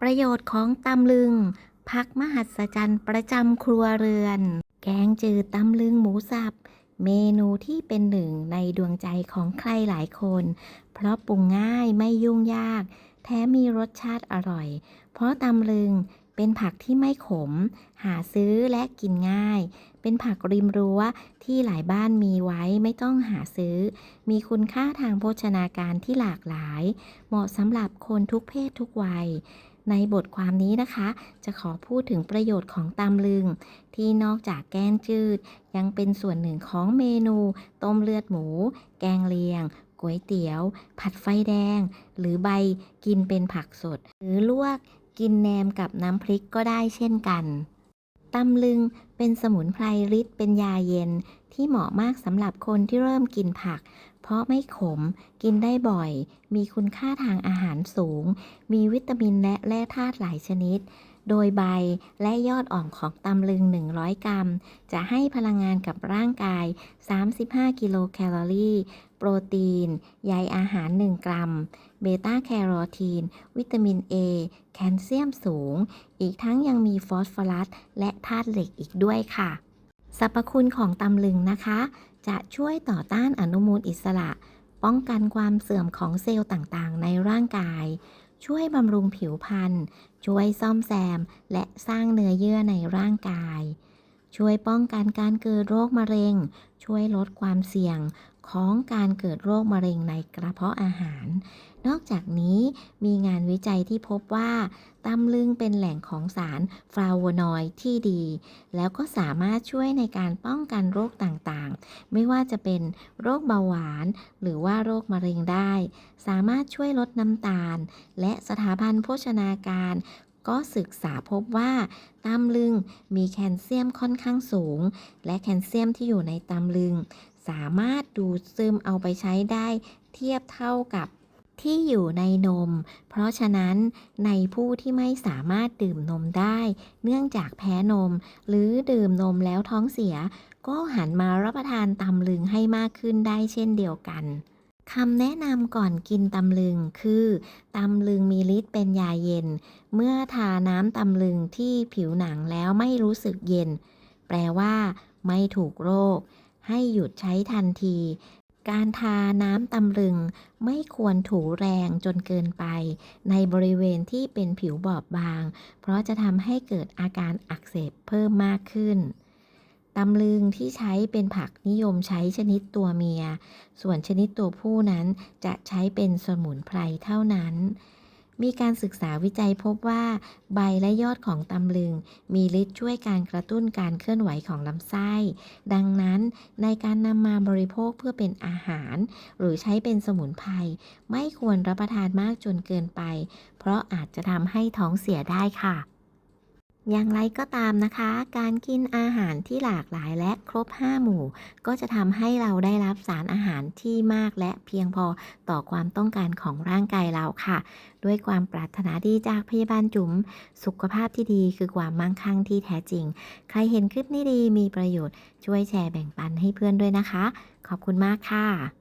ประโยชน์ของตำลึง พักมหัศจรรย์ประจำครัวเรือน แกงจืดตำลึงหมูสับ เมนูที่เป็นหนึ่งในดวงใจของใครหลายคน เพราะปรุงง่ายไม่ยุ่งยาก แถมมีรสชาติอร่อย เพราะตำลึงเป็นผักที่ไม่ขม หาซื้อและกินง่าย เป็นผักริมรั้วที่หลายบ้านมีไว้ไม่ต้องหาซื้อ มีคุณค่าทางโภชนาการที่หลากหลาย เหมาะสำหรับคนทุกเพศทุกวัย ในบทความนี้นะคะ จะขอพูดถึงประโยชน์ของตำลึง ที่นอกจากแกงจืด ยังเป็นส่วนหนึ่งของเมนู ต้มเลือดหมู แกงเลียงก๋วยเตี๋ยว ผัดไฟแดง หรือใบกินเป็นผักสด หรือลวกกินแนมกับน้ำพริกก็ได้เช่นกันตำลึงเป็นสมุนไพรฤทธิ์เป็นยาเย็น ที่เหมาะมากสำหรับคนที่เริ่มกินผัก เพราะไม่ขม กินได้บ่อย มีคุณค่าทางอาหารสูง มีวิตามินและแร่ธาตุหลายชนิด โดยใบและยอดอ่อนของตำลึง 100 กรัม จะให้พลังงานกับร่างกาย 35 กิโลแคลอรี่ โปรตีน ใยอาหาร 1 กรัม เบต้าแคโรทีน วิตามิน A แคลเซียมสูง อีกทั้งยังมีฟอสฟอรัส และธาตุเหล็กอีกด้วยค่ะ สรรพคุณของตำลึงนะคะ จะช่วยต่อต้านอนุมูลอิสระ ป้องกันความเสื่อมของเซลล์ต่างๆ ในร่างกาย ช่วยบำรุงผิวพรรณช่วยซ่อมแซม และสร้างเนื้อเยื่อในร่างกาย ช่วยป้องกันการเกิดโรคมะเร็ง ช่วยลดความเสี่ยงของการเกิดโรคมะเร็งในกระเพาะอาหาร นอกจากนี้มีงานวิจัยที่พบว่าตำลึงเป็นแหล่งของสารฟลาโวนอยด์ที่ดี แล้วก็สามารถช่วยในการป้องกันโรคต่างๆ ไม่ว่าจะเป็นโรคเบาหวาน หรือว่าโรคมะเร็งได้ สามารถช่วยลดน้ำตาล และสถาบันโภชนาการ ก็ศึกษาพบว่าตำลึงมีแคลเซียมค่อนข้างสูง และแคลเซียมที่อยู่ในตำลึง สามารถดูดซึมเอาไปใช้ได้ เทียบเท่ากับที่อยู่ในนม เพราะฉะนั้นในผู้ที่ไม่สามารถดื่มนมได้ เนื่องจากแพ้นม หรือดื่มนมแล้วท้องเสีย ก็หันมารับประทานตำลึงให้มากขึ้นได้เช่นเดียวกัน คำแนะนำก่อนกินตำลึงคือตำลึงมีฤทธิ์เป็นยาเย็น เมื่อทาน้ำตำลึงที่ผิวหนังแล้วไม่รู้สึกเย็น แปลว่า ไม่ถูกโรค ให้หยุดใช้ทันที การทาน้ำตำลึงไม่ควรถูแรงจนเกินไป ในบริเวณที่เป็นผิวบอบบาง เพราะจะทำให้เกิดอาการอักเสบเพิ่มมากขึ้น ตำลึงที่ใช้เป็นผักนิยมใช้ชนิดตัวเมีย ส่วนชนิดตัวผู้นั้นจะใช้เป็นสมุนไพรเท่านั้น มีการศึกษาวิจัยพบว่า ใบและยอดของตำลึง มีฤทธิ์ช่วยการกระตุ้นการเคลื่อนไหวของลำไส้ ดังนั้นในการนำมาบริโภคเพื่อเป็นอาหาร หรือใช้เป็นสมุนไพรไม่ควรรับประทานมากจนเกินไป เพราะอาจจะทำให้ท้องเสียได้ค่ะ อย่างไรก็ตามนะคะ การกินอาหารที่หลากหลายและครบ 5 หมู่ ก็จะทำให้เราได้รับสารอาหารที่มากและเพียงพอต่อความต้องการของร่างกายเราค่ะ ด้วยความปรารถนาดีจากพยาบาลจุ๋ม สุขภาพที่ดีคือความมั่งคั่งที่แท้จริง ใครเห็นคลิปนี้ดีมีประโยชน์ช่วยแชร์แบ่งปันให้เพื่อนด้วยนะคะ ขอบคุณมากค่ะ